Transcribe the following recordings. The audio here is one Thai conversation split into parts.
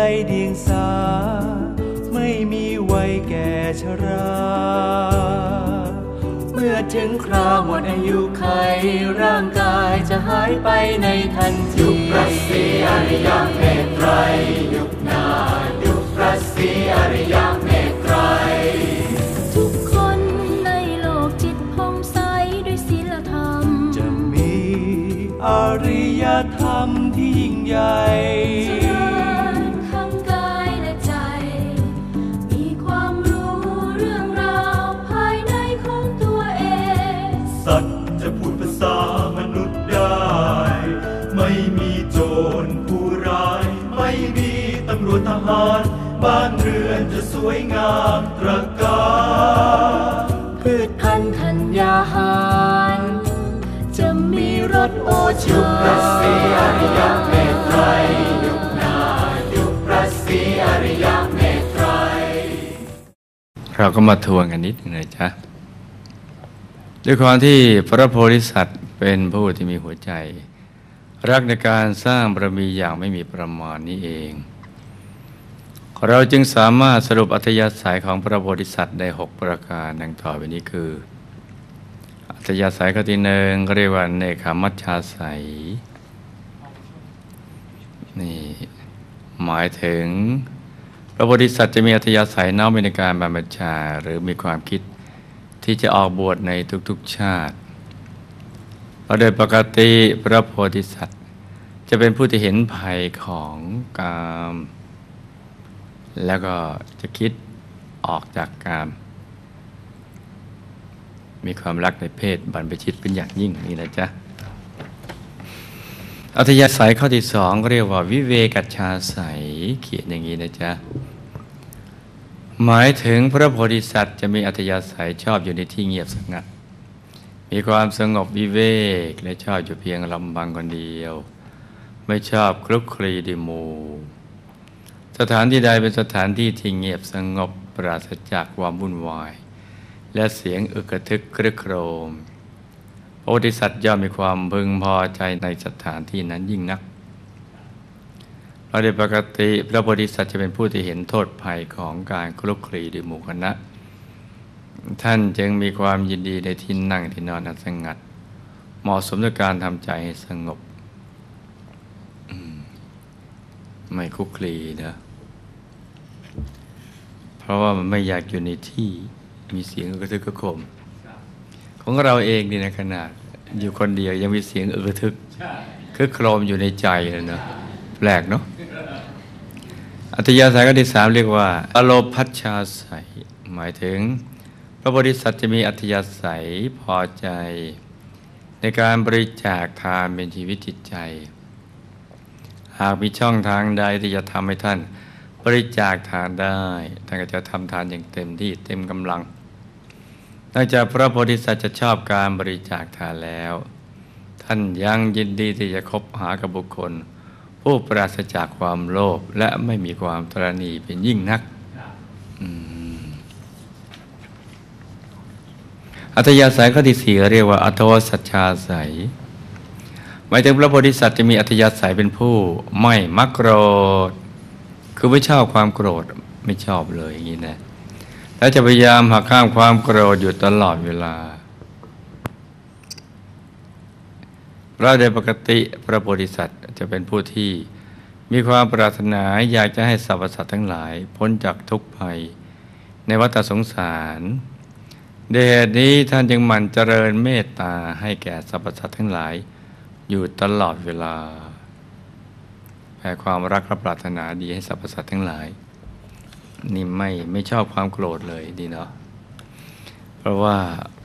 ไรเดียงสา ไม่มีวัยแก่ชรา เมื่อถึงคราวหมดอายุไขร่างกายจะหายไปในทันทียุคพระศรีอริยเมตไตรยุคนายุคพระศรีอริยเมตไตรทุกคนในโลกจิตผ่องใสด้วยศีลธรรม จะมีอริย ธรรมที่ยิ่งใหญ่เจริญทั้งกายและใจมีความรู้เรื่องราวภายในของตัวเองสัตว์จะพูดภาษามนุษย์ได้ ไม่มีโจรผู้ร้าย ไม่มีตำรวจทหาร บ้านเรือนจะสวยงามตระ เราก็มาทวนกันนิดหนึงเลยจ้ะด้วยความที่พระโพธิสัตว์เป็นผู้ที่มีหัวใจ รักในการสร้างบารมีอย่างไม่มีประมาณนี้เอง เราจึงสามารถสรุปอัธยาศัยของพระโพธิสัตว์ได้หกประการดังต่อไปนี้คือ อัธยาศัยข้อที่หนึ่งเรียกว่าเนคขมัชชาศัยนี่หมายถึง พระโพธิสัตว์จะมีอัธยาศัยน้อมไปในการบรรพชาหรือมีความคิดที่จะออกบวชในทุกๆชาติเพราะโดยปกติพระโพธิสัตว์ จะเป็นผู้ที่เห็นภัยของกามแล้วก็จะคิดออกจากกาม มีความรักในเพศบรรพชิตเป็นอย่างยิ่งนี่นะจ๊ะอัธยาศัยข้อที่สองเรียกว่าวิเวกัจฉาศัยเขียนอย่างนี้นะจ๊ะ หมายถึงพระโพธิสัตว์จะมีอัธยาศัยชอบอยู่ในที่เงียบสงัด มีความสงบวิเวกและชอบอยู่เพียงลำพังคนเดียว ไม่ชอบคลุกคลีดิมูสถานที่ใดเป็นสถานที่ที่เงียบสงบปราศจากความวุ่นวาย และเสียงอึกกระทึกครึกโครมพระโพธิสัตว์ย่อมมีความพึงพอใจในสถานที่นั้นยิ่งนัก เพราะโดยปกติพระโพธิสัตว์จะเป็นผู้ที่เห็นโทษภัยของการคลุกคลีด้วยหมู่คณะ ท่านจึงมีความยินดีในที่นั่งที่นอนอันสงัด เหมาะสมในการทำใจให้สงบอืมไม่คลุกคลีนะเพราะว่ามันไม่อยากอยู่ในที่มีเสียงกระทึกกระโคม ของเราเองนี่นะขนาดอยู่คนเดียวยังมีเสียงอึกระทึกคือโครมอยู่ในใจเลยเนาะแปลกเนาะ อัธยาศัยข้อที่สามเรียกว่า อโลพัชชาศัย หมายถึง พระโพธิสัตว์จะมีอัธยาศัยพอใจ ในการบริจาคทานเป็นชีวิตจิตใจ หากมีช่องทางใดที่จะทำให้ท่านบริจาคทานได้ ท่านก็จะทำทานอย่างเต็มที่เต็มกำลังนอกจากพระโพธิสัตว์จะชอบการบริจาคทานแล้ว ท่านยังยินดีที่จะคบหากับบุคคล ผู้ปราศจากความโลภและไม่มีความตรณีเป็นยิ่งนักอัธยาศัยข้อที่สี่เรียกว่า อัตวสัจชาศัยหมายถึงพระโพธิสัตว์จะมีอัธยาศัยเป็นผู้ไม่มักโกรธ คือไม่ชอบความโกรธไม่ชอบเลยอย่างนี้นะ และจะพยายามหักข้ามความโกรธอยู่ตลอดเวลาเราโดยปกติพระโพธิสัตว์ จะเป็นผู้ที่มีความปรารถนาอยากจะให้สรรพสัตว์ทั้งหลายพ้นจากทุกข์ภัย ในวัฏสงสารเดชนี้ท่านจึงหมั่นเจริญเมตตาให้แก่สรรพสัตว์ทั้งหลาย อยู่ตลอดเวลาแผ่ความรักและปรารถนาดีให้สรรพสัตว์ทั้งหลาย นี่ไม่ไม่ชอบความโกรธเลยดีเนาะเพราะว่า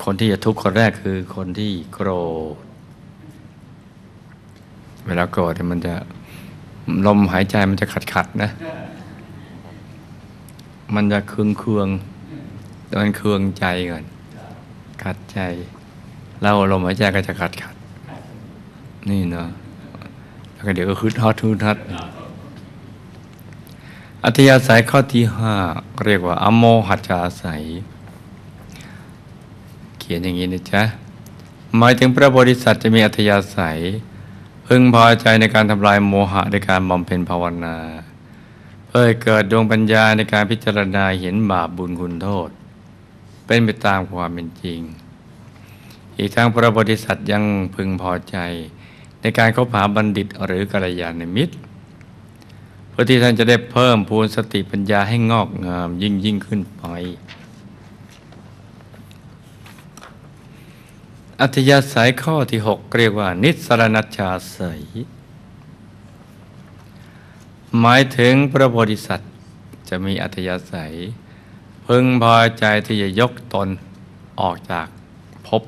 คนที่จะทุกข์คนแรกคือคนที่โกรธ เวลาโกรธมันจะลมหายใจมันจะขัดขัดนะ มันจะเคืองเคืองแต่มันเคืองใจก่อน ขัดใจ เราลมหายใจก็จะขัดขัด นี่เนาะแล้วก็เดี๋ยวก็คืดฮอตทุทัดอัธยาศัยข้อที่ห้าเรียกว่า อโมหัจจาศัย เขียนอย่างนี้นะจ๊ะหมายถึงพระโพธิสัตว์จะมีอัธยาศัย พึงพอใจในการทำลายโมหะในการบำเพ็ญภาวนา เพื่อเกิดดวงปัญญาในการพิจารณาเห็นบาปบุญคุณโทษ เป็นไปตามความเป็นจริง อีกทั้งพระโพธิสัตว์ยังพึงพอใจในการเข้าหาบัณฑิตหรือกัลยาณมิตรเพื่อที่ท่านจะได้เพิ่มพูนสติปัญญาให้งอกงามยิ่งยิ่งขึ้นไป อัธยาศัยข้อที่หกเรียกว่า นิสรณชาศัย หมายถึงพระโพธิสัตว์จะมีอัธยาศัย พึงพอใจที่จะยกตนออกจากภพ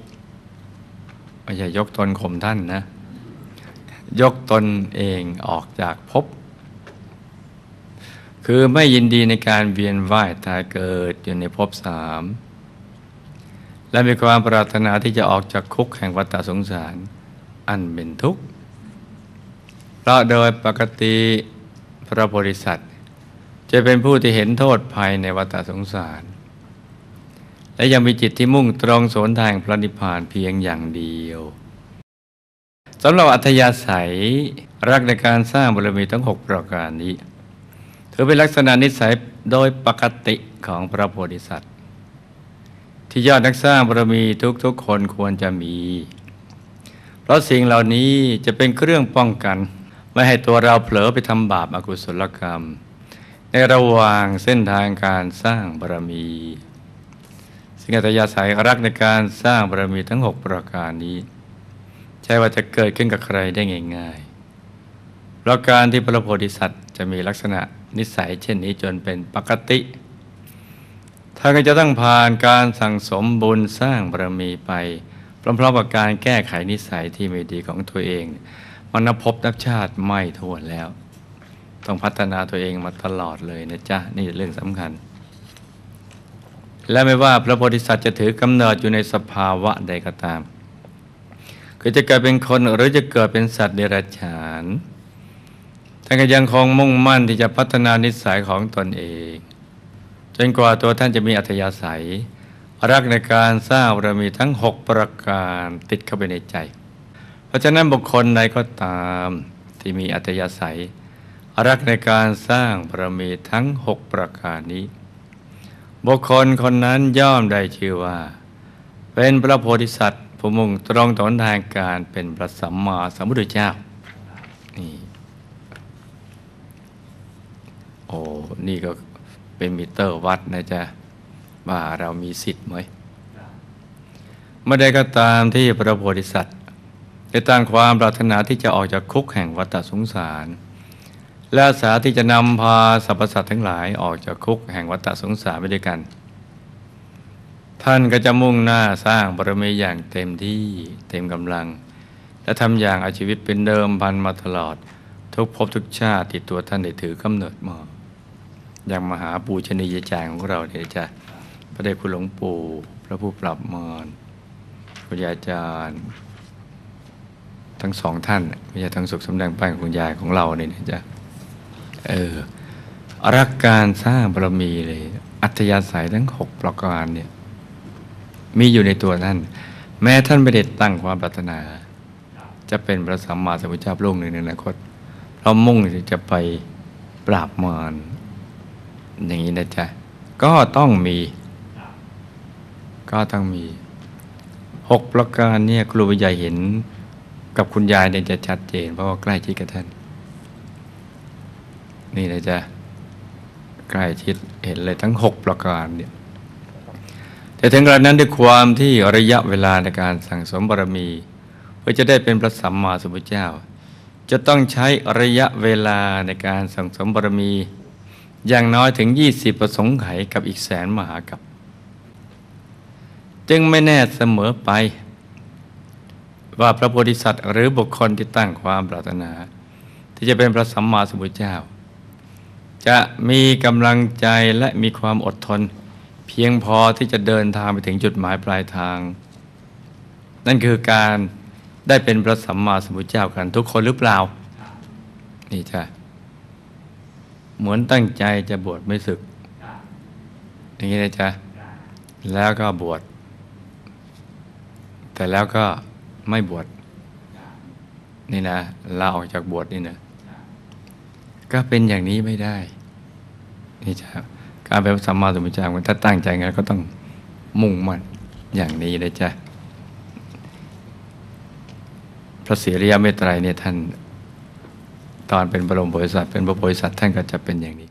ไม่ใช่ยกตนข่มท่านนะ ยกตนเองออกจากภพคือไม่ยินดีในการเวียนว่ายตายเกิดอยู่ในภพสาม และมีความปรารถนาที่จะออกจากคุกแห่งวัฏสงสาร อันเป็นทุกข์เพราะโดยปกติพระโพธิสัตว์ จะเป็นผู้ที่เห็นโทษภัยในวัฏสงสาร และยังมีจิตที่มุ่งตรงสนทางพระนิพพานเพียงอย่างเดียวสำหรับอัธยาศัยรักในการสร้างบารมีทั้งหกประการนี้ ถือเป็นลักษณะนิสัยโดยปกติของพระโพธิสัตว์ ที่ยอดนักสร้างบารมีทุกๆคนควรจะมี เพราะสิ่งเหล่านี้จะเป็นเครื่องป้องกัน ไม่ให้ตัวเราเผลอไปทำบาปอากุศลกรรม ในระหว่างเส้นทางการสร้างบารมีสิ่งอัตยาศัยรักในการสร้างบารมีทั้งหกประการนี้ใช่ว่าจะเกิดขึ้นกับใครได้ง่ายๆเพราะการที่พระโพธิสัตว์จะมีลักษณะนิสัยเช่นนี้จนเป็นปกติ ท่านก็จะต้องผ่านการสั่งสมบุญสร้างบารมีไปพร้อมๆกับการแก้ไขนิสัยที่ไม่ดีของตัวเอง มันนับพบนับชาติไม่ทวนแล้ว ต้องพัฒนาตัวเองมาตลอดเลยนะจ๊ะ นี่เรื่องสำคัญ และไม่ว่าพระโพธิสัตว์จะถือกำเนิดอยู่ในสภาวะใดก็ตาม คือจะเกิดเป็นคนหรือจะเกิดเป็นสัตว์เดรัจฉานท่านก็ยังคงมุ่งมั่นที่จะพัฒนานิสัยของตนเอง จนกว่าตัวท่านจะมีอัธยาศัย รักในการสร้างบารมีทั้งหกประการติดเข้าไปในใจ เพราะฉะนั้นบุคคลใดก็ตามที่มีอัธยาศัย รักในการสร้างบารมีทั้งหกประการนี้ บุคคลคนนั้นย่อมได้ชื่อว่า เป็นพระโพธิสัตว์ผู้มุ่งตรงต่อทางการเป็นพระสัมมาสัมพุทธเจ้านี่โอ้นี่ก็ เป็นมิเตอร์วัดนะจ๊ะว่าเรามีสิทธิ์ไหมเมื่อใดก็ตามที่พระโพธิสัตว์ได้ตั้งความปรารถนาที่จะออกจากคุกแห่งวัฏสงสาร และอาสาที่จะนำพาสรรพสัตว์ทั้งหลายออกจากคุกแห่งวัฏสงสารไปด้วยกัน ท่านก็จะมุ่งหน้าสร้างบารมีอย่างเต็มที่เต็มกำลัง และทำอย่างอาชีวิตเป็นเดิมพันมาตลอด ทุกภพทุกชาติที่ตัวท่านได้ถือกำเนิดมา อย่างมหาปูชนียจารย์ของเราเนี่ยจะพระเดชคุณหลวงปู่ พระผู้ปรับมรคุณยายอาจารย์ทั้งสองท่านคุณยายทั้งสุขสำแดงป้ายคุณยายของเราเนี่ยจะเออรักการสร้างบารมีเลย อัธยาศัยทั้งหกประการเนี่ยมีอยู่ในตัวท่าน แม้ท่านไม่ได้ตั้งความปรารถนา จะเป็นพระสัมมาสัมพุทธเจ้าพระองค์หนึ่งในอนาคตเพราะมุ่งจะไปปราบมาร อย่างนี้นะจ๊ะ ก็ต้องมี ก็ต้องมีหกประการเนี่ยครูใหญ่เห็นกับคุณยายเนี่ยจะชัดเจน เพราะว่าใกล้ชิดกับท่าน นี่นะจ๊ะใกล้ชิดเห็นเลยทั้งหกประการเนี่ยแต่ถึงกระนั้นด้วยความที่ระยะเวลาในการสั่งสมบารมี เพื่อจะได้เป็นพระสัมมาสัมพุทธเจ้า จะต้องใช้ระยะเวลาในการสั่งสมบารมี อย่างน้อยถึง 20 ประสงค์ไขกับอีกแสนมหากับ จึงไม่แน่เสมอไป ว่าพระโพธิสัตว์หรือบุคคลที่ตั้งความปรารถนา ที่จะเป็นพระสัมมาสัมพุทธเจ้า จะมีกำลังใจและมีความอดทน เพียงพอที่จะเดินทางไปถึงจุดหมายปลายทาง นั่นคือการได้เป็นพระสัมมาสัมพุทธเจ้ากันทุกคนหรือเปล่า นี่จ้ะ เหมือนตั้งใจจะบวชไม่ศึก อย่างนี้นะจ๊ะ แล้วก็บวช แต่แล้วก็ไม่บวช นี่นะลาออกจากบวชนี่นะ ก็เป็นอย่างนี้ไม่ได้ นี่จ้ะ การเป็นพระสัมมาสัมพุทธเจ้าถ้าตั้งใจงั้นก็ต้องมุ่งมั่นอย่างนี้นะจ๊ะ พระศรีอริยเมตไตรเนี่ยท่าน ตอนเป็นบรมโพธิสัตว์เป็นพระโพธิสัตว์ท่านก็จะเป็นอย่างนี้